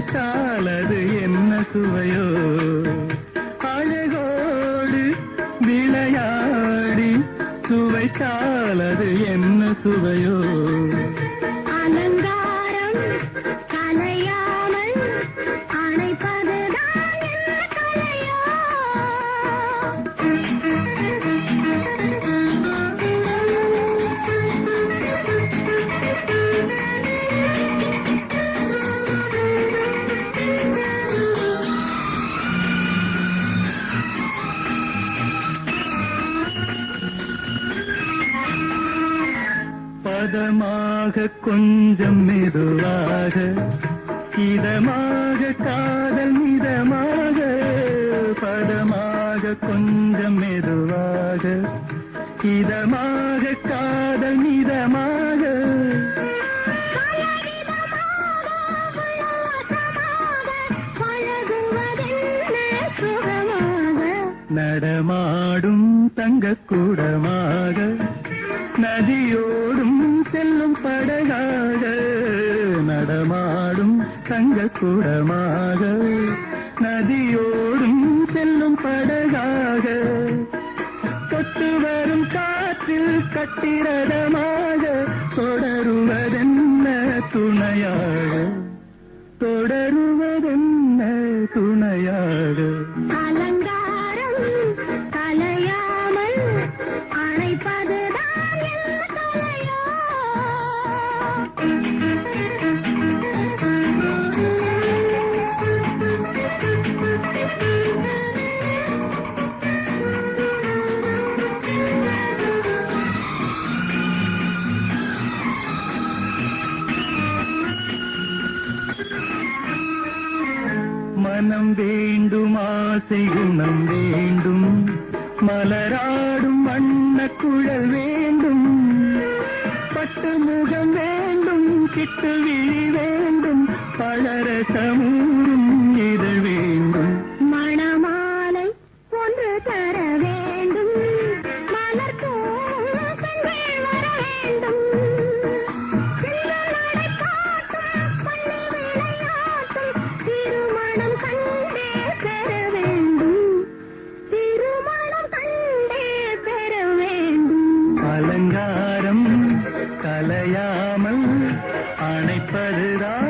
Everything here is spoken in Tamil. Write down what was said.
சுவைத்தால் அது என்ன சுவையோ? அழகோடு விளையாடி சுவைத்தால் அது என்ன சுவையோ? அலங்காரம் பதமாக கொஞ்சம் மெதுவாக இதமாக காதல் மிதமாக பதமாக கொஞ்சம் மெதுவாக இதமாக காதல் மிதமாக. நடமாடும் தங்கக்கூடமாக நதியோடு தங்க தங்கக்கூடமாக நதியோடும் செல்லும் படகாக தொட்டு வரும் காற்றில் கட்டிரதமாக தொடருவதென்ன துணையாக? தொடருவதென்ன துணையாக? மனம் வேண்டும் ஆசை குணம் வேண்டும். மலராடும் வண்ண குழல் வேண்டும். பட்டு முகம் வேண்டும் கிட்டு விழி வேண்டும். பழரசமூரும் அறியாமல் அணைப்பதுதான்